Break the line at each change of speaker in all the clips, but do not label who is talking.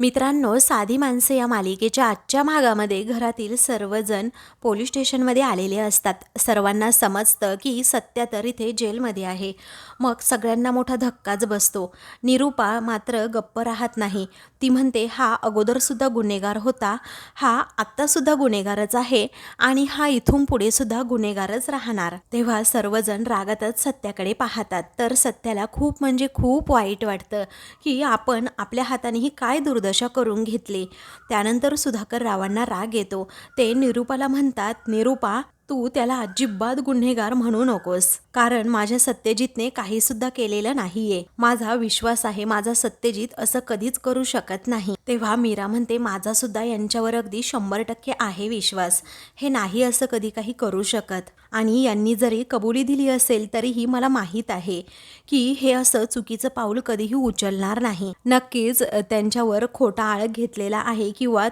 मित्रांनो साधी माणसं या मालिकेच्या आजच्या भागामध्ये घरातील सर्वजण पोलीस स्टेशनमध्ये आलेले असतात. सर्वांना समजतं की सत्या तर इथे जेलमध्ये आहे. मग सगळ्यांना मोठा धक्काच बसतो. निरूपा मात्र गप्प राहत नाही. ती म्हणते हा अगोदरसुद्धा गुन्हेगार होता. हा आत्तासुद्धा गुन्हेगारच आहे आणि हा इथून पुढे सुद्धा गुन्हेगारच राहणार. तेव्हा सर्वजण रागातच सत्याकडे पाहतात. तर सत्याला खूप म्हणजे खूप वाईट वाटतं की आपण आपल्या हातानेही काय दुर्द दुर्दशा करून घेतली. त्यानंतर सुधाकर रावांना राग येतो. ते निरूपाला म्हणतात निरूपा तू त्याला अजिबात गुन्हेगार म्हणू नकोस. कारण माझ्या सत्यजितने काही सुद्धा केलेलं नाहीये. माझा विश्वास आहे माझा सत्यजित असं कधीच करू शकत नाही. तेव्हा मीरा म्हणते माझा सुद्धा यांच्यावर अगदी शंभर टक्के आहे विश्वास. हे नाही असं कधी काही करू शकत. आणि यांनी जरी कबुली दिली असेल तरीही मला माहीत आहे की हे असं चुकीचं पाऊल कधीही उचलणार नाही. नक्कीच त्यांच्यावर खोटा आळ घेतलेला आहे किंवा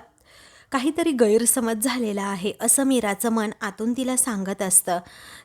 काहीतरी गैरसमज झालेला आहे असं मीराचं मन आतून तिला सांगत असतं.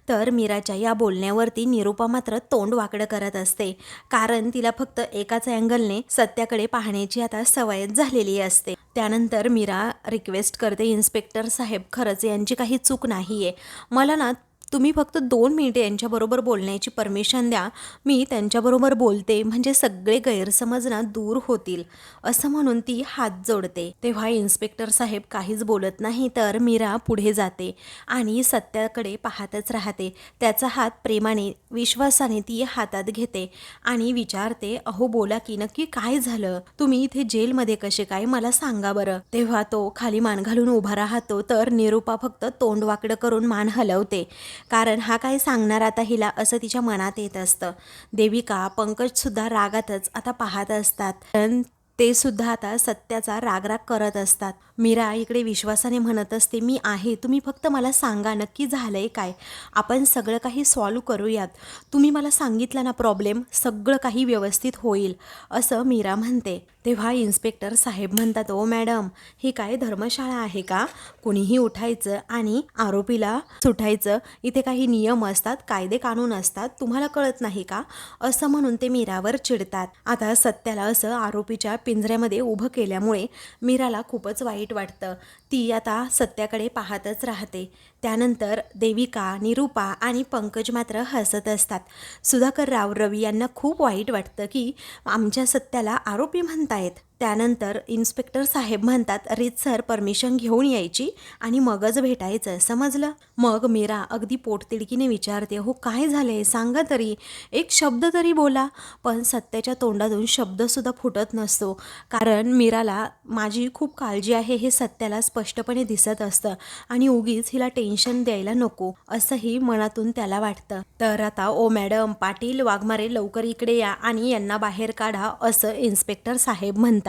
तर मीराच्या या बोलण्यावरती निरूपा मात्र तोंड वाकडं करत असते. कारण तिला फक्त एकाच अँगलने सत्याकडे पाहण्याची आता सवयच झालेली असते. त्यानंतर मीरा रिक्वेस्ट करते इन्स्पेक्टर साहेब खरंच यांची काही चूक नाही आहे मला ना तुम्ही फक्त दोन मिनिटे यांच्याबरोबर बोलण्याची परमिशन द्या. मी त्यांच्याबरोबर बोलते. म्हणजे सगळे गैरसमज ना दूर होतील. असं म्हणून ती हात जोडते. तेव्हा इन्स्पेक्टर साहेब काहीच बोलत नाही तर मीरा पुढे जाते आणि सत्याकडे पाहतच राहते. त्याचा हात प्रेमाने विश्वासाने ती हातात घेते आणि विचारते अहो बोला की नक्की काय झालं? तुम्ही इथे जेलमध्ये कसे काय? मला सांगा बरं. तेव्हा तो खाली मान घालून उभा राहतो. तर निरूपा फक्त तोंड वाकडं करून मान हलवते. कारण हा काय सांगणार आता हिला असं तिच्या मनात येत असतं. देविका पंकजसुद्धा रागातच आता पाहत असतात. पण ते सुद्धा आता सत्याचा रागराग करत असतात. मीरा इकडे विश्वासाने म्हणत असते मी आहे तुम्ही फक्त मला सांगा नक्की झालंय काय? आपण सगळं काही सॉल्व करूयात. तुम्ही मला सांगितलं ना प्रॉब्लेम सगळं काही व्यवस्थित होईल असं मीरा म्हणते. तेव्हा इन्स्पेक्टर साहेब म्हणतात ओ मॅडम ही काय धर्मशाळा आहे का? कुणीही उठायचं आणि आरोपीला सुटायचं इथे काही नियम असतात कायदे कानून असतात तुम्हाला कळत नाही का? असं म्हणून ते मीरावर चिडतात. आता सत्याला असं आरोपीच्या पिंजऱ्यामध्ये उभं केल्यामुळे मीराला खूपच वाईट वाटतं. ती आता सत्याकडे पाहतच राहते. त्यानंतर देविका निरूपा आणि पंकज मात्र हसत असतात. सुधाकर राव रवी यांना खूप वाईट वाटतं की आमच्या सत्याला आरोपी म्हणतायत. त्यानंतर इन्स्पेक्टर साहेब म्हणतात रीतसर परमिशन घेऊन यायची आणि मगच भेटायचं समजलं? मग मीरा अगदी पोटतिडकीने विचारते हो काय झाले सांगा तरी. एक शब्द तरी बोला पण सत्याच्या तोंडातून शब्दसुद्धा फुटत नसतो. कारण मीराला माझी खूप काळजी आहे हे सत्याला स्पष्टपणे दिसत असतं आणि उगीच हिला टेन्शन द्यायला नको असंही मनातून त्याला वाटतं. तर आता ओ मॅडम पाटील वाघमारे लवकर इकडे या आणि यांना बाहेर काढा असं इन्स्पेक्टर साहेब म्हणतात.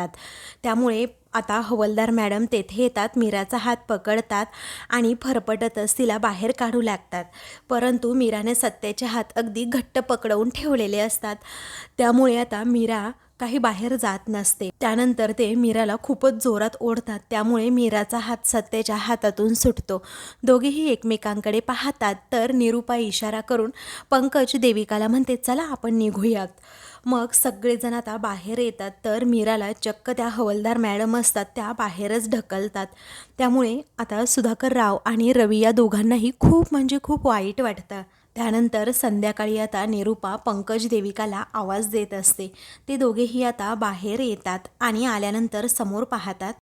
त्यामुळे आता हवलदार मॅडम तेथे येतात मीराचा हात पकडतात आणि फरफटतच तिला बाहेर काढू लागतात. परंतु मीराने सत्याचे हात अगदी घट्ट पकडवून ठेवलेले असतात. त्यामुळे आता मीरा काही बाहेर जात नसते. त्यानंतर ते मीराला खूपच जोरात ओढतात. त्यामुळे मीराचा हात सत्याच्या हातातून सुटतो. दोघेही एकमेकांकडे पाहतात. तर निरुपा इशारा करून पंकज देविकाला म्हणते चला आपण निघूयात. मग सगळेजण आता बाहेर येतात. तर मीराला चक्क त्या हवलदार मॅडम असतात त्या बाहेरच ढकलतात. त्यामुळे आता सुधाकर राव आणि रवी या दोघांनाही खूप म्हणजे खूप वाईट वाटतं. त्यानंतर संध्याकाळी आता निरूपा पंकज देविकाला आवाज देत असते. ते दोघेही आता बाहेर येतात आणि आल्यानंतर समोर पाहतात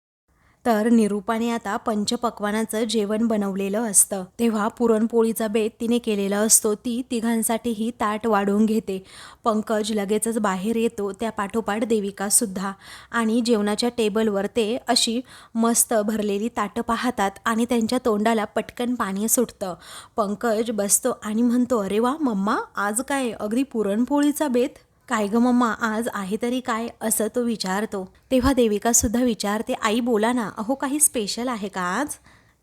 तर निरूपाने आता पंचपक्वानाचं जेवण बनवलेलं असतं. तेव्हा पुरणपोळीचा बेत तिने केलेला असतो ती तिघांसाठीही ताट वाढवून घेते. पंकज लगेचच बाहेर येतो त्या पाठोपाठ देविकासुद्धा आणि जेवणाच्या टेबलवर ते अशी मस्त भरलेली ताटं पाहतात आणि त्यांच्या तोंडाला पटकन पाणी सुटतं. पंकज बसतो आणि म्हणतो अरे वा मम्मा आज काय? अगदी पुरणपोळीचा बेत? काय ग मम्मा आज आहे तरी काय? असं तो विचारतो. तेव्हा देविका सुद्धा विचारते आई बोला ना अहो काही स्पेशल आहे का आज?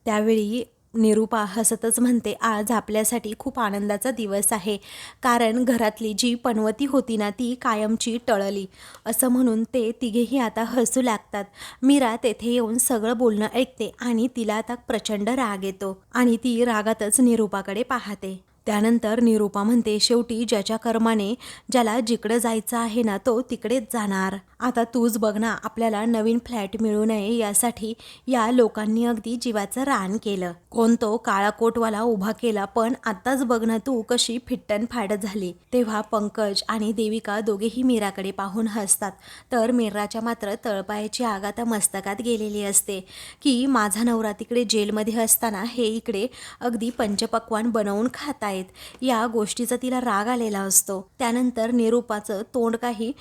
त्यावेळी निरूपा हसतच म्हणते आज आपल्यासाठी खूप आनंदाचा दिवस आहे. कारण घरातली जी पनवती होती ना ती कायमची टळली. असं म्हणून ते तिघेही आता हसू लागतात. मीरा तेथे येऊन सगळं बोलणं ऐकते आणि तिला आता प्रचंड राग येतो आणि ती रागातच निरूपाकडे पाहते. त्यानंतर निरूपा म्हणते शेवटी ज्याच्या कर्माने ज्याला जिकडं जायचं आहे ना तो तिकडेच जाणार. आता तूच बघ ना आपल्याला नवीन फ्लॅट मिळू नये यासाठी या लोकांनी अगदी जीवाचं रान केलं. कोण तो काळा कोटवाला उभा केला पण आताच बघ ना तू कशी फिट्टन फाडत झाली. तेव्हा पंकज आणि देविका दोघेही मीराकडे पाहून हसतात. तर मीराच्या मात्र तळपायाची आग आता मस्तकात गेलेली असते. की माझा नवरा तिकडे जेलमध्ये असताना हे इकडे अगदी पंचपक्वान बनवून खात आहेत या गोष्टीचा तिला राग आलेला असतो. त्यानंतर निरूपाचं तोंड काही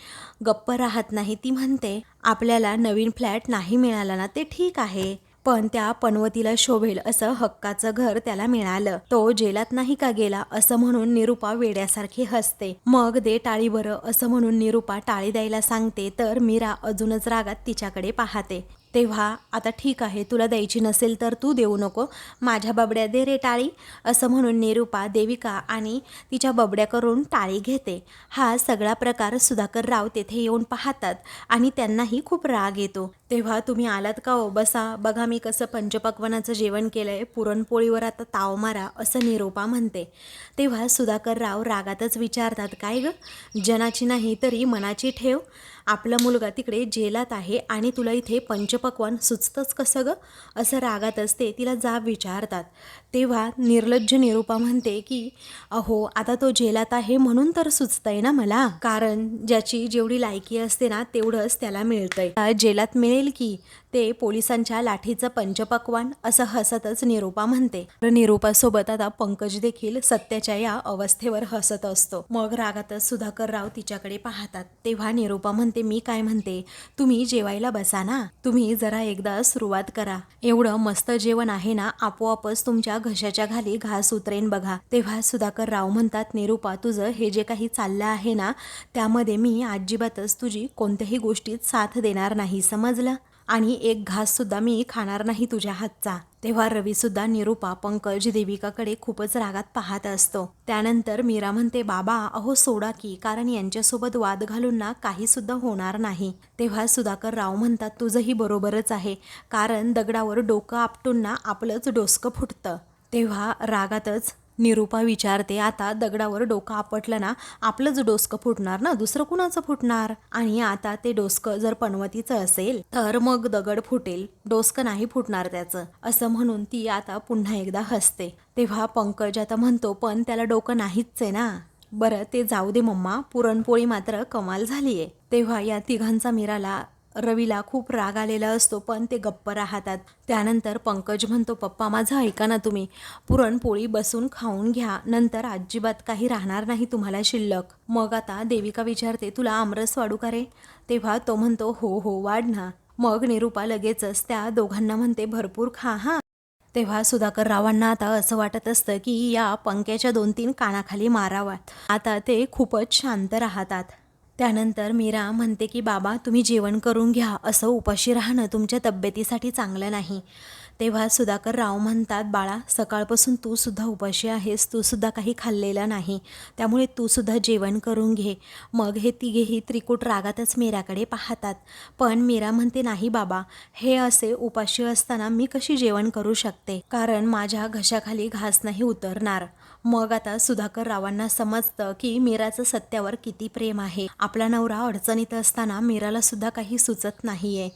गप्प राहत नाही ती म्हणते आपल्याला नवीन फ्लॅट नाही मिळाला ना ते ठीक आहे. पण त्या पनवतीला शोभेल असं हक्काचं घर त्याला मिळालं. तो जेलात नाही का गेला? असं म्हणून निरूपा वेड्यासारखी हसते. मग दे टाळी बरं असं म्हणून निरूपा टाळी द्यायला सांगते. तर मीरा अजूनच रागात तिच्याकडे पाहते. तेव्हा आता ठीक आहे तुला द्यायची नसेल तर तू देऊ नको. माझ्या बबड्या दे रे टाळी असं म्हणून निरूपा देविका आणि तिच्या बबड्या करून टाळी घेते. हा सगळा प्रकार सुधाकर राव तेथे येऊन पाहतात आणि त्यांनाही खूप राग येतो. तेव्हा तुम्ही आलात का हो? बसा. बघा मी कसं पंचपक्वनाचं जेवण केलं आहे पुरणपोळीवर आता ताव मारा असं निरूपा म्हणते. तेव्हा सुधाकर राव रागातच विचारतात काय ग? जनाची नाही तरी मनाची ठेव. आपला मुलगा तिकडे जेलात आहे आणि तुला इथे पंचपक्वान सुचतंच कसं गं? असं रागात असते तिला जाब विचारतात. तेव्हा निर्लज्ज निरूपा म्हणते की अहो आता तो जेलात आहे म्हणून तर सुचतंय ना मला. कारण ज्याची जेवढी लायकी असते ना तेवढंच त्याला मिळतंय. जेलात मिळेल की ते पोलिसांच्या लाठीचं पंचपक्वान असं हसतच निरूपा म्हणते. निरूपासोबत आता पंकज देखील सत्याच्या या अवस्थेवर हसत असतो. मग रागातच सुधाकर राव तिच्याकडे पाहतात. तेव्हा निरूपा म्हणते मी काय म्हणते? तुम्ही जेवायला बसा ना. तुम्ही जरा एकदा सुरुवात करा. एवढं मस्त जेवण आहे ना आपोआपच तुमच्या घशाच्या खाली घास उतरेन बघा. तेव्हा सुधाकर राव म्हणतात निरूपा तुझं हे जे काही चाललं आहे ना त्यामध्ये मी अजिबातच तुझी कोणत्याही गोष्टीत साथ देणार नाही समजलं? आणि एक घास सुद्धा मी खाणार नाही तुझ्या हातचा. तेव्हा रवी सुद्धा निरूपा पंकज देविकाकडे खूपच रागात पाहत असतो. त्यानंतर मीरा म्हणते बाबा अहो सोडा की कारण यांच्यासोबत वाद घालून ना काही सुद्धा होणार नाही. तेव्हा सुधाकर राव म्हणतात तुझंही बरोबरच आहे कारण दगडावर डोकं आपटून ना आपलंच डोसकं फुटतं. तेव्हा रागातच निरूपा विचारते आता दगडावर डोकं आपटलं ना आपलंच डोसकं फुटणार ना? दुसरं कुणाचं फुटणार? आणि आता ते डोसकं जर पनवतीचं असेल तर मग दगड फुटेल. डोसकं नाही फुटणार त्याचं. असं म्हणून ती आता पुन्हा एकदा हसते. तेव्हा पंकज आता म्हणतो पण त्याला डोकं नाहीच आहे ना. बरं ते जाऊ दे मम्मा. पुरणपोळी मात्र कमाल झालीये. तेव्हा या तिघांचा मीराला रवीला खूप राग आलेला असतो पण ते गप्प राहतात. त्यानंतर पंकज म्हणतो पप्पा माझं ऐका ना तुम्ही. पुरणपोळी बसून खाऊन घ्या. नंतर अजिबात काही राहणार नाही तुम्हाला शिल्लक. मग आता देविका विचारते तुला आमरस वाढू का रे? तेव्हा तो म्हणतो हो हो वाढ ना. मग निरूपा लगेचच त्या दोघांना म्हणते भरपूर खा हा. तेव्हा सुधाकर रावांना आता असं वाटत असतं की या पंख्याच्या दोन तीन कानाखाली मारावा आता ते खूपच शांत राहतात. त्यानंतर मीरा म्हणते की बाबा तुम्ही जेवण करून घ्या. असं उपाशी राहणं तुमच्या तब्येतीसाठी चांगलं नाही. तेव्हा सुधाकर राव म्हणतात बाळा सकाळपासून तू सुद्धा उपाशी आहेस. तू सुद्धा काही खाल्लेलं नाही. त्यामुळे तूसुद्धा जेवण करून घे. मग हे तिघेही त्रिकूट रागातच मीराकडे पाहतात. पण मीरा म्हणते नाही बाबा. हे असे उपाशी असताना मी कशी जेवण करू शकते? कारण माझ्या घशाखाली घास नाही उतरणार. मग आता सुधाकर रावांना समजतं की मीराचं सत्यावर किती प्रेम आहे. आपला नवरा अडचणीत असताना मीराला सुद्धा काही सुचत नाहीये.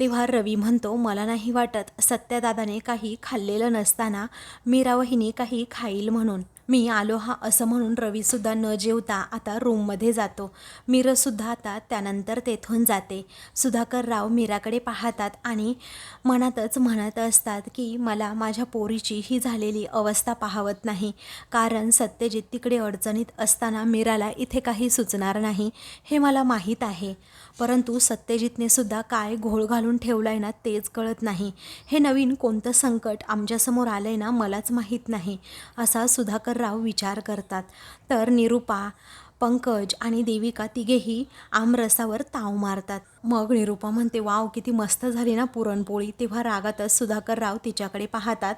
तेव्हा रवी म्हणतो मला नाही वाटत सत्यादादाने काही खाल्लेलं नसताना मीरा वहिनी काही खाईल म्हणून. मी आलो हा असं म्हणून रवीसुद्धा न जेवता आता रूममध्ये जातो. मीरसुद्धा आता त्यानंतर तेथून जाते. सुधाकर राव मीराकडे पाहतात आणि मनातच म्हणत असतात की मला माझ्या पोरीची ही झालेली अवस्था पाहवत नाही. कारण सत्यजित तिकडे अडचणीत असताना मीराला इथे काही सुचणार नाही हे मला माहीत आहे. परंतु सत्यजितने सुद्धा काय घोळ घालून ठेवलाय ना तेच कळत नाही. हे नवीन कोणतं संकट आमच्यासमोर आलं आहे ना मलाच माहीत नाही असा सुधाकरराव विचार करतात. तर निरूपा पंकज आणि देविका तिघेही आमरसावर ताव मारतात. मग निरूपा म्हणते वाव किती मस्त झाली ना पुरणपोळी. तेव्हा रागातच सुधाकर राव तिच्याकडे पाहतात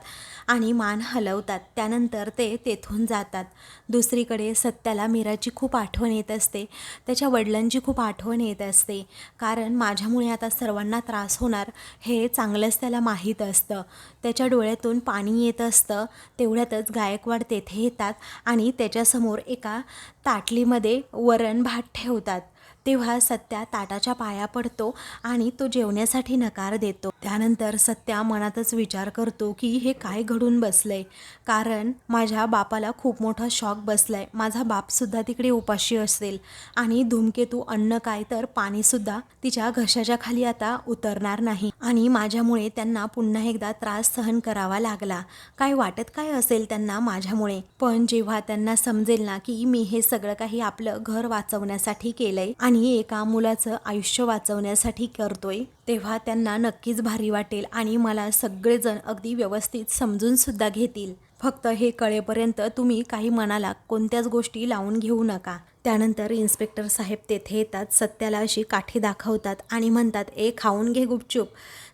आणि मान हलवतात. त्यानंतर ते तेथून जातात. दुसरीकडे सत्याला मीराची खूप आठवण येत असते. त्याच्या वडिलांची खूप आठवण येत असते. कारण माझ्यामुळे आता सर्वांना त्रास होणार हे चांगलंच त्याला माहीत असतं. त्याच्या डोळ्यातून पाणी येत असतं. तेवढ्यातच गायकवाड तेथे येतात आणि त्याच्यासमोर एका ताटलीमध्ये वरण भात ठेवतात. तेव्हा सत्या ताटाच्या पाया पडतो आणि तो जेवण्यासाठी नकार देतो. त्यानंतर सत्या मनातच विचार करतो की हे काय घडून बसलंय? कारण माझ्या बापाला खूप मोठा शॉक बसलाय. माझा बापसुद्धा तिकडे उपाशी असेल आणि धूमकेतू अन्न काय तर पाणीसुद्धा तिच्या घशाच्या खाली आता उतरणार नाही आणि माझ्यामुळे त्यांना पुन्हा एकदा त्रास सहन करावा लागला. काय वाटत काय असेल त्यांना माझ्यामुळे? पण जेव्हा त्यांना समजेल ना की मी हे सगळं काही आपलं घर वाचवण्यासाठी केलंय आणि एका मुलाचं आयुष्य वाचवण्यासाठी करतोय तेव्हा त्यांना नक्कीच भारी वाटेल आणि मला सगळेजण अगदी व्यवस्थित समजून सुद्धा घेतील. फक्त हे कळेपर्यंत तुम्ही काही मनाला कोणत्याच गोष्टी लावून घेऊ नका. त्यानंतर इन्स्पेक्टर साहेब तेथे येतात सत्याला अशी काठी दाखवतात आणि म्हणतात ए खाऊन घे गुपचूप.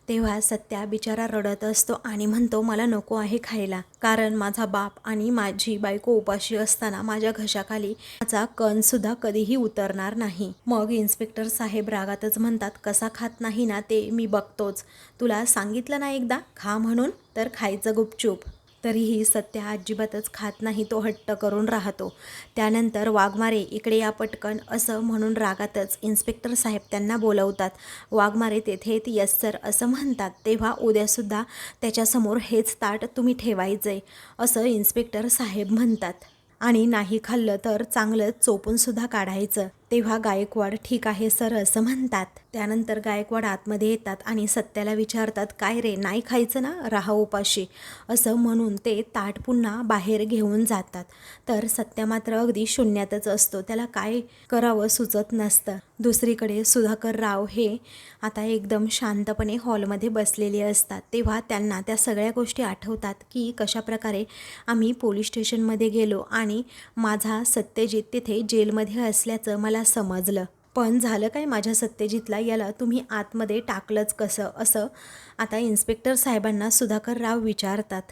तेव्हा सत्या बिचारा रडत असतो आणि म्हणतो मला नको आहे खायला. कारण माझा बाप आणि माझी बायको उपाशी असताना माझ्या घशाखाली माझा कण सुद्धा कधीही उतरणार नाही. मग इन्स्पेक्टर साहेब रागातच म्हणतात कसा खात नाही ना ते मी बघतोच. तुला सांगितलं ना एकदा खा म्हणून तर खायचं गुपचूप. तरीही सत्या अजिबातच खात नाही तो हट्ट करून राहतो. त्यानंतर वाघमारे इकडे या पटकन असं म्हणून रागातच इन्स्पेक्टर साहेब त्यांना बोलवतात. वाघमारे तेथे येत यस सर असं म्हणतात. तेव्हा उद्यासुद्धा त्याच्यासमोर हेच ताट तुम्ही ठेवायचंय असं इन्स्पेक्टर साहेब म्हणतात. आणि नाही खाल्लं तर चांगलं चोपूनसुद्धा काढायचं. तेव्हा गायकवाड ठीक आहे सर असं म्हणतात. त्यानंतर गायकवाड आतमध्ये येतात आणि सत्याला विचारतात काय रे नाही खायचं ना? राहा उपाशी. असं म्हणून ते ताट पुन्हा बाहेर घेऊन जातात. तर सत्या मात्र अगदी शून्यातच असतो. त्याला काय करावं सुचत नसतं. दुसरीकडे सुधाकर राव हे आता एकदम शांतपणे हॉलमध्ये बसलेले असतात. तेव्हा त्यांना त्या सगळ्या गोष्टी आठवतात की कशाप्रकारे आम्ही पोलीस स्टेशनमध्ये गेलो आणि माझा सत्यजित तिथे जेलमध्ये असल्याचं मला समजलं. पण झालं काय माझ्या सत्यजितला? याला तुम्ही आतमध्ये टाकलंच कसं? असं आता इन्स्पेक्टर साहेबांना सुधाकर राव विचारतात.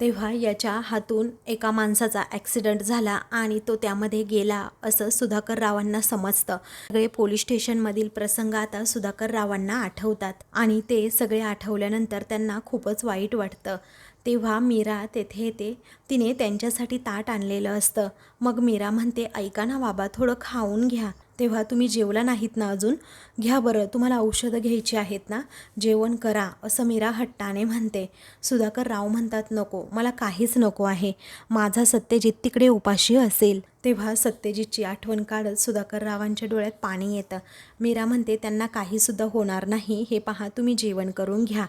तेव्हा याच्या हातून एका माणसाचा ॲक्सिडेंट झाला आणि तो त्यामध्ये गेला असं सुधाकर रावांना समजतं. सगळे पोलीस स्टेशनमधील प्रसंग आता सुधाकर रावांना आठवतात आणि ते सगळे आठवल्यानंतर त्यांना खूपच वाईट वाटतं. तेव्हा मीरा तेथे येते. तिने त्यांच्यासाठी ताट आणलेलं असतं. मग मीरा म्हणते ऐका ना बाबा थोडं खाऊन घ्या. तेव्हा तुम्ही जेवला नाहीत ना अजून? घ्या बरं तुम्हाला औषधं घ्यायची आहेत ना? जेवण करा असं मीरा हट्टाने म्हणते. सुधाकर राव म्हणतात नको मला काहीच नको आहे. माझा सत्यजित तिकडे उपाशी असेल. तेव्हा सत्यजितची आठवण काढत सुधाकर रावांच्या डोळ्यात पाणी येतं. मीरा म्हणते त्यांना काहीसुद्धा होणार नाही. हे पहा तुम्ही जेवण करून घ्या.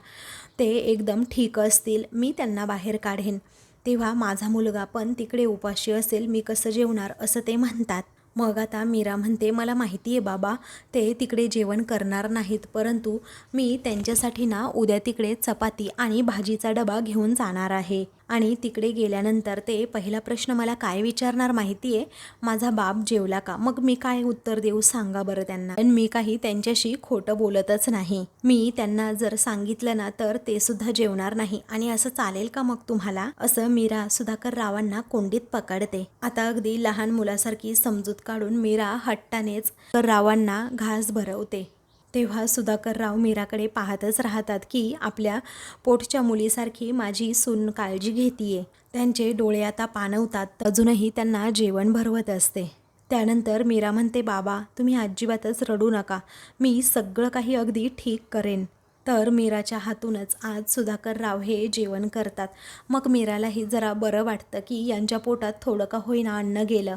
ते एकदम ठीक असतील मी त्यांना बाहेर काढेन. तेव्हा माझा मुलगा पण तिकडे उपाशी असेल मी कसं जेवणार असं ते म्हणतात. मग आता मीरा म्हणते मला माहिती आहे बाबा ते तिकडे जेवण करणार नाहीत परंतु मी त्यांच्यासाठी ना उद्या तिकडे चपाती आणि भाजीचा डबा घेऊन जाणार आहे. आणि तिकडे गेल्यानंतर ते पहिला प्रश्न मला काय विचारणार माहिती आहे माझा बाप जेवला का? मग मी काय उत्तर देऊ सांगा बरं त्यांना. पण मी काही त्यांच्याशी खोटं बोलतच नाही. मी त्यांना जर सांगितलं ना तर ते सुद्धा जेवणार नाही. आणि असं चालेल का मग तुम्हाला? असं मीरा सुधाकर रावांना कोंडीत पकडते. आता अगदी लहान मुलासारखी समजूत काढून मीरा हट्टानेच रावांना घास भरवते. तेव्हा सुधाकरराव मीराकडे पाहतच राहतात की आपल्या पोटच्या मुलीसारखी माझी सून काळजी घेतीये. त्यांचे डोळे आता पाणवतात अजूनही त्यांना जेवण भरवत असते. त्यानंतर मीरा म्हणते बाबा तुम्ही अजिबातच रडू नका. मी सगळं काही अगदी ठीक करेन. तर मीराच्या हातूनच आज सुधाकर राव हे जेवण करतात. मग मीरालाही जरा बरं वाटतं की यांच्या पोटात थोडं का होईना अन्न गेलं.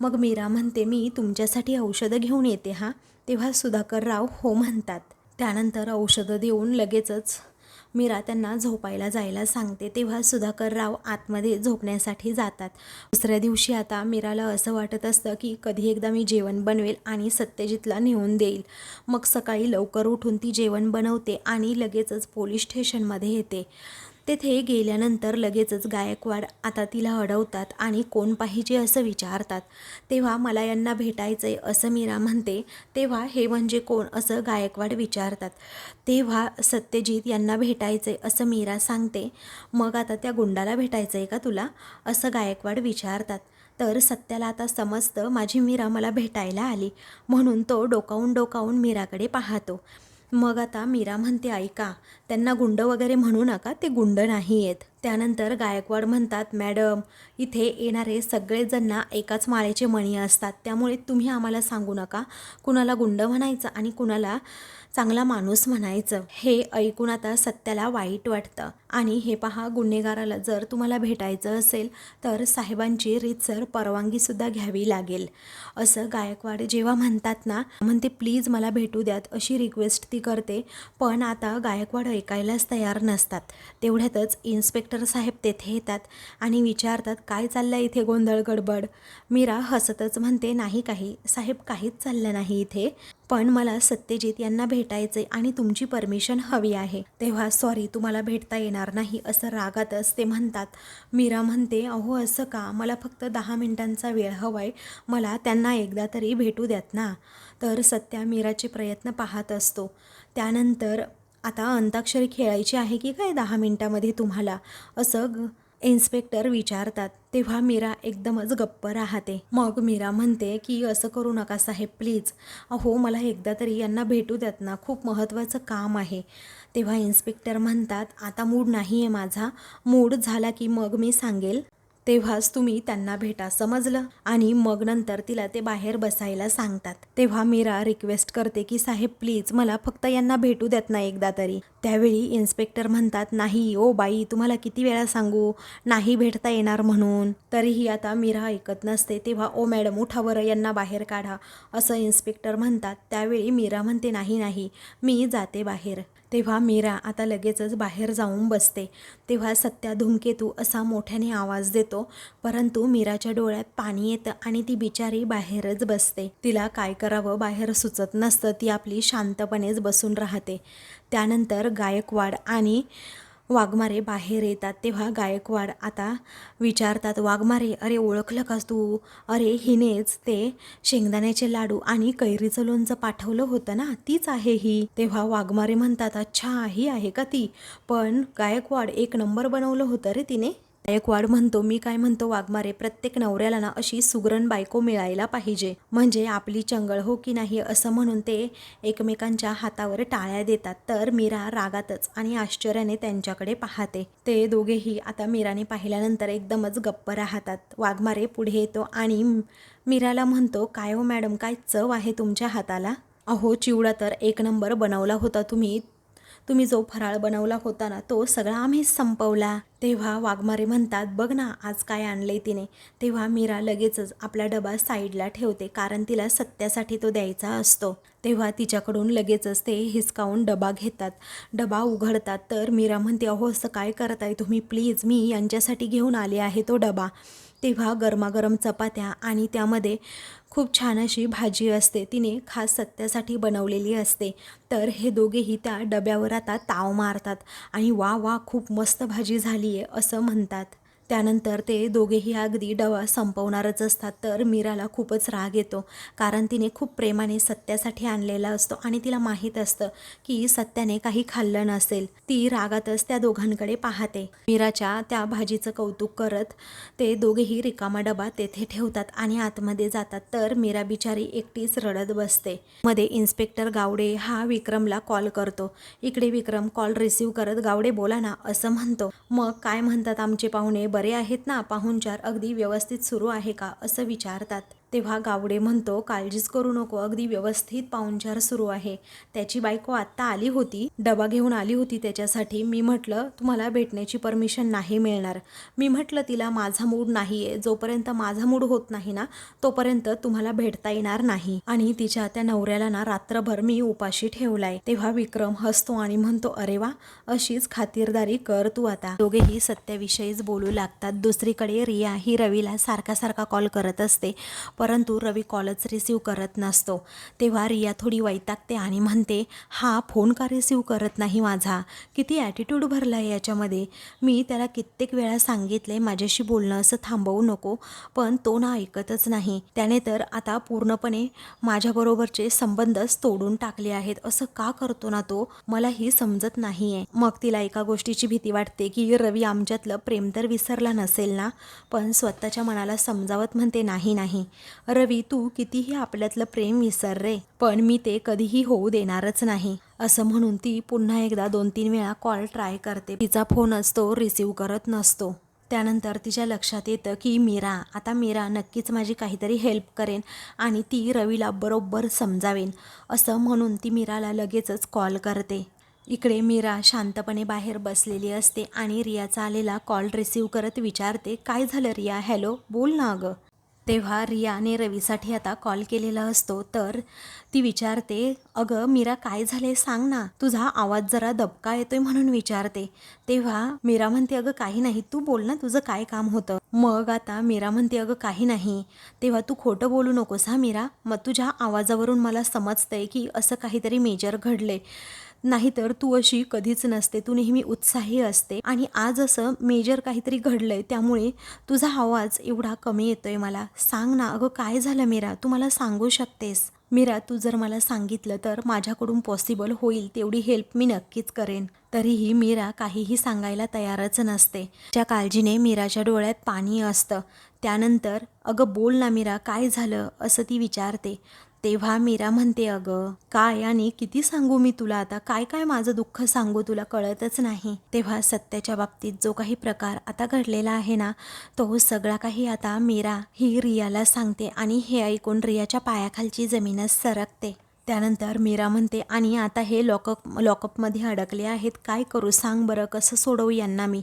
मग मीरा म्हणते मी तुमच्यासाठी औषधं घेऊन येते हां? तेव्हा सुधाकर राव हो म्हणतात. त्यानंतर औषधं देऊन लगेचच मीरा त्यांना झोपायला जायला सांगते. तेव्हा सुधाकर राव आतमध्ये झोपण्यासाठी जातात. दुसऱ्या दिवशी आता मीराला असं वाटत असतं की कधी एकदा मी जेवण बनवेल आणि सत्यजितला नेऊन देईल. मग सकाळी लवकर उठून ती जेवण बनवते आणि लगेचच पोलीस स्टेशनमध्ये येते. तेथे गेल्यानंतर लगेचच गायकवाड आता तिला अडवतात आणि कोण पाहिजे असं विचारतात. तेव्हा मला यांना भेटायचं आहे असं मीरा म्हणते. तेव्हा हे म्हणजे कोण असं गायकवाड विचारतात. तेव्हा सत्यजित यांना भेटायचं आहे असं मीरा सांगते. मग आता त्या गुंडाला भेटायचं आहे का तुला? असं गायकवाड विचारतात. तर सत्याला आता समजतं माझी मीरा मला भेटायला आली. म्हणून तो डोकावून डोकावून मीराकडे पाहतो. मग आता मीरा म्हणते ऐका त्यांना गुंड वगैरे म्हणू नका ते गुंड नाही आहेत त्यानंतर गायकवाड म्हणतात मॅडम इथे येणारे सगळेजणना एकाच माळेचे मणी असतात त्यामुळे तुम्ही आम्हाला सांगू नका. कुणाला गुंड म्हणायचं आणि कुणाला चांगला माणूस म्हणायचं. हे ऐकून आता सत्याला वाईट वाटतं. आणि हे पहा गुन्हेगाराला जर तुम्हाला भेटायचं असेल तर साहेबांची रीतसर परवानगीसुद्धा घ्यावी लागेल. असं गायकवाड जेव्हा म्हणतात ना म्हणते प्लीज मला भेटू द्यात अशी रिक्वेस्ट ती करते. पण आता गायकवाड ऐकायलाच तयार नसतात. तेवढ्यातच इन्स्पेक्टर साहेब तेथे येतात आणि विचारतात काय चाललं इथे गोंधळ गडबड? मीरा हसतच म्हणते नाही काही. साहेब काहीच चाललं नाही इथे. पण मला सत्यजित यांना भेटायचे आणि तुमची परमिशन हवी आहे तेव्हा सॉरी तुम्हाला भेटता येणार नाही असं रागातच ते म्हणतात. मीरा म्हणते अहो असं का? मला फक्त दहा मिनिटांचा वेळ हवाय. मला त्यांना एकदा तरी भेटू द्यात ना? तर सत्या मीराचे प्रयत्न पाहत असतो. त्यानंतर आता अंताक्षरी खेळायची आहे की काय दहा मिनिटामध्ये तुम्हाला? असं इन्स्पेक्टर विचारतात तेव्हा मीरा एकदमच गप्प राहते. मग मीरा म्हणते की असं करू नका साहेब प्लीज. अहो मला एकदा तरी यांना भेटू द्यात ना खूप महत्त्वाचं काम आहे. तेव्हा इन्स्पेक्टर म्हणतात आता मूड नाही आहे माझा. मूड झाला की मग मी सांगेल. तेव्हाच तुम्ही त्यांना भेटा समजलं आणि मग नंतर तिला ते बाहेर बसायला सांगतात. तेव्हा मीरा रिक्वेस्ट करते की साहेब प्लीज मला फक्त यांना भेटू देत ना एकदा तरी. त्यावेळी इन्स्पेक्टर म्हणतात नाही ओ बाई तुम्हाला किती वेळा सांगू? नाही भेटता येणार म्हणून. तरीही आता मीरा ऐकत नसते तेव्हा ओ मॅडम उठावर यांना बाहेर काढा. असं इन्स्पेक्टर म्हणतात. त्यावेळी मीरा म्हणते नाही नाही मी जाते बाहेर. तेव्हा मीरा आता लगेचच बाहेर जाऊन बसते. तेव्हा सत्या धूमकेतू असा मोठ्याने आवाज देतो. परंतु मीराच्या डोळ्यात पाणी येतं आणि ती बिचारी बाहेरच बसते. तिला काय करावं? बाहेर सुचत नसतं. ती आपली शांतपणेच बसून राहते. त्यानंतर गायकवाड आणि वाघमारे बाहेर येतात तेव्हा गायकवाड आता विचारतात वाघमारे अरे ओळखलं का तू? अरे हिनेच ते शेंगदाण्याचे लाडू आणि कैरीचं लोणचं पाठवलं होतं ना तीच आहे ही. तेव्हा वाघमारे म्हणतात अच्छा ही आहे का ती? पण गायकवाड एक नंबर बनवलं होतं रे तिने. गायकवाड म्हणतो मी काय म्हणतो वाघमारे प्रत्येक नवऱ्याला ना अशी सुगरण बायको मिळायला पाहिजे. म्हणजे आपली चंगळ हो की नाही असं म्हणून ते एकमेकांच्या हातावर टाळ्या देतात. तर मीरा रागातच आणि आश्चर्याने त्यांच्याकडे पाहते. ते दोघेही आता मीराने पाहिल्यानंतर एकदमच गप्प राहतात. वाघमारे पुढे येतो आणि मीराला म्हणतो काय हो मॅडम काय चव आहे तुमच्या हाताला? अहो चिवडा तर एक नंबर बनवला होता तुम्ही. तुम्ही जो फराळ बनवला होता ना तो सगळा आम्ही संपवला. तेव्हा वाघमारे म्हणतात बघ ना आज काय आणले तिने. तेव्हा मीरा लगेचच आपला डबा साईडला ठेवते कारण तिला सत्यासाठी तो द्यायचा असतो. तेव्हा तिच्याकडून लगेचच ते हिसकावून डबा घेतात. डबा उघडतात तर मीरा म्हणते अहो असं काय करताय तुम्ही? प्लीज मी यांच्यासाठी घेऊन आले आहे तो डबा. तेव्हा गरमागरम चपात्या आणि त्यामध्ये खूप छान अशी भाजी असते तिने खास सत्यासाठी बनवलेली असते. तर हे दोघेही त्या डब्यावर आता ताव मारतात आणि वा वा खूप मस्त भाजी झाली आहे असं म्हणतात. त्यानंतर ते दोघेही अगदी डबा संपवणारच असतात तर मीराला खूपच राग येतो. कारण तिने खूप प्रेमाने सत्यासाठी आणलेला असतो आणि तिला माहीत असतं की सत्याने काही खाल्लं नसेल. ती रागातच त्या दोघांकडे पाहते. मीराच्या त्या भाजीचं कौतुक करत ते दोघेही रिकामा डबा तेथे ठेवतात आणि आतमध्ये जातात तर मीरा बिचारी एकटीच रडत बसते. मध्ये इन्स्पेक्टर गावडे हा विक्रमला कॉल करतो. इकडे विक्रम कॉल रिसीव्ह करत गावडे बोला ना असं म्हणतो. मग काय म्हणतात आमचे पाहुणे? बरे आहेत ना? पाहुणचार अगदी व्यवस्थित सुरू आहे का? असं विचारतात. तेव्हा गावडे म्हणतो काळजीच करू नको अगदी व्यवस्थित पाहुणचार सुरू आहे त्याची बायको आत्ता आली होती डबा घेऊन आली होती त्याच्यासाठी. मी म्हटलं तुम्हाला भेटण्याची परमिशन नाही मिळणार मी म्हटलं तिला माझा मूड नाही आहे जोपर्यंत माझा मूड होत नाही ना तोपर्यंत तुम्हाला भेटता येणार नाही आणि तिच्या त्या नवऱ्याला ना रात्रभर मी उपाशी ठेवलाय. तेव्हा विक्रम हसतो आणि म्हणतो अरे वा अशीच खातिरदारी कर तू आता दोघेही सत्याविषयीच बोलू लागतात. दुसरीकडे रिया ही रवीला सारखा सारखा कॉल करत असते. परंतु रवी कॉलच रिसीव करत नसतो. तेव्हा रिया थोडी वैतागते आणि म्हणते हा फोन का रिसीव करत नाही माझा? किती ॲटिट्यूड भरला आहे याच्यामध्ये? मी त्याला कित्येक वेळा सांगितले माझ्याशी बोलणं असं थांबवू नको पण तो ना ऐकतच नाही. त्याने तर आता पूर्णपणे माझ्याबरोबरचे संबंधच तोडून टाकले आहेत. असं का करतो ना तो? मला ही समजत नाही आहे मग तिला एका गोष्टीची भीती वाटते की रवी आमच्यातलं प्रेम तर विसरला नसेल ना? पण स्वतःच्या मनाला समजावत म्हणते नाही नाही. रवी तू कितीही आपल्यातलं प्रेम विसर रे पण मी ते कधीही होऊ देणारच नाही. असं म्हणून ती पुन्हा एकदा दोन तीन वेळा कॉल ट्राय करते. तिचा फोन असतो रिसीव करत नसतो. त्यानंतर तिच्या लक्षात येतं की मीरा आता मीरा नक्कीच माझी काहीतरी हेल्प करेन आणि ती रवीला बरोबर समजावेन. असं म्हणून ती मीराला लगेचच कॉल करते. इकडे मीरा शांतपणे बाहेर बसलेली असते आणि रियाचा आलेला कॉल रिसीव करत विचारते काय झालं रिया? हॅलो बोल ना अगं. तेव्हा रियाने रवीसाठी आता कॉल केलेला असतो तर ती विचारते अगं मीरा काय झाले सांग ना तुझा आवाज जरा दबका येतोय म्हणून विचारते. तेव्हा मीरा म्हणते अगं काही नाही तू बोल ना तुझं काय काम होतं. मग आता मीरा म्हणते अगं काही नाही. तेव्हा तू खोटं बोलू नकोस हा मीरा? मग तुझ्या आवाजावरून मला समजतंय की असं काहीतरी मेजर घडले नाहीतर तू अशी कधीच नसते. तू नेहमी उत्साही असते. आणि आज असं मेजर काहीतरी घडलंय. त्यामुळे तुझा आवाज एवढा कमी येतोय मला. सांग ना अगं काय झालं मीरा? तू मला सांगू शकतेस? मीरा तू जर मला सांगितलं तर माझ्याकडून पॉसिबल होईल तेवढी हेल्प मी नक्कीच करेन. तरीही मीरा काहीही सांगायला तयारच नसते. त्या काळजीने मीराच्या डोळ्यात पाणी असतं. त्यानंतर अगं बोल ना मीरा काय झालं? असं ती विचारते. तेव्हा मीरा म्हणते अगं काय आणि किती सांगू मी तुला आता? काय काय माझं दुःख सांगू तुला कळतच नाही. तेव्हा सत्याच्या बाबतीत जो काही प्रकार आता घडलेला आहे ना तो सगळा काही आता मीरा ही रियाला सांगते आणि हे ऐकून रियाच्या पायाखालची जमीनच सरकते. त्यानंतर मीरा म्हणते आणि आता हे लॉकअप लॉकअपमध्ये अडकले आहेत काय करू? सांग बरं कसं सोडवू यांना मी?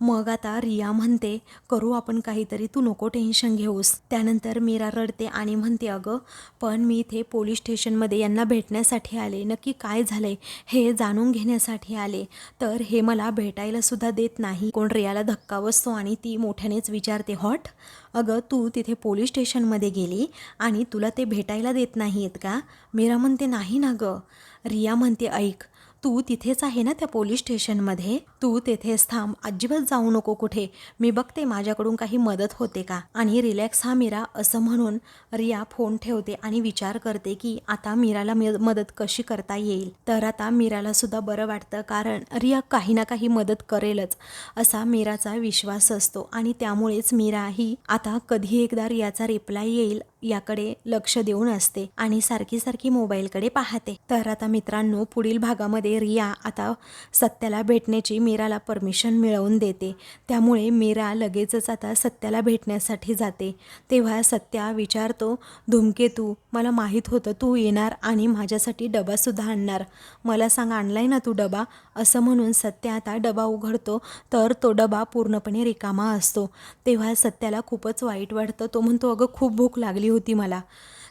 मग आता रिया म्हणते करू आपण काहीतरी तू नको टेन्शन घेऊस. त्यानंतर मीरा रडते आणि म्हणते अगं पण मी इथे पोलीस स्टेशनमध्ये यांना भेटण्यासाठी आले. नक्की काय झालंय? हे जाणून घेण्यासाठी आले. तर हे मला भेटायला सुद्धा देत नाही. कोण रियाला धक्का बसतो आणि ती मोठ्यानेच विचारते हॉट अगं तू तिथे पोलीस स्टेशनमध्ये गेली आणि तुला ते भेटायला देत नाही आहेत का? मीरा म्हणते नाही ना गं. रिया म्हणते ऐक तू तिथेच आहे ना त्या पोलीस स्टेशनमध्ये? तू तेथेच थांब अजिबात जाऊ नको कुठे. मी बघते माझ्याकडून काही मदत होते का? आणि रिलॅक्स हा मीरा असं म्हणून रिया फोन ठेवते आणि विचार करते की आता मीराला मदत कशी करता येईल. तर आता मीराला सुद्धा बरं वाटतं कारण रिया काही ना काही मदत करेलच असा मीराचा विश्वास असतो. आणि त्यामुळेच मीरा ही आता कधी एकदा रियाचा रिप्लाय येईल याकडे लक्ष देऊन असते आणि सारखी सारखी मोबाईलकडे पाहते. तर आता मित्रांनो पुढील भागामध्ये रिया आता सत्याला भेटण्याची मीराला परमिशन मिळवून देते. त्यामुळे मीरा लगेचच आता सत्याला भेटण्यासाठी जाते. तेव्हा सत्या विचारतो धूमकेतू मला माहीत होतं तू येणार आणि माझ्यासाठी डबासुद्धा आणणार. मला सांग आणलाय ना तू डबा? असं म्हणून सत्या आता डबा उघडतो. तर तो डबा पूर्णपणे रिकामा असतो. तेव्हा सत्याला खूपच वाईट वाटतं. तो म्हणतो अगं खूप भूक लागली होती मला.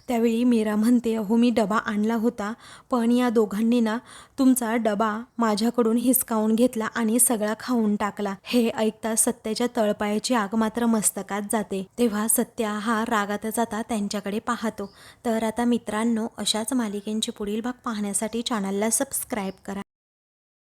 त्यावेळी मीरा म्हणते अहो मी डबा आणला होता पण या दोघांनी ना तुमचा डबा माझ्याकडून हिसकावून घेतला आणि सगळा खाऊन टाकला. हे ऐकता सत्याच्या तळपायाची आग मात्र मस्तकात जाते. तेव्हा सत्या हा रागात जाता त्यांच्याकडे पाहतो. तर आता मित्रांनो अशाच मालिकेंची पुढील भाग पाहण्यासाठी चॅनलला सबस्क्राईब करा.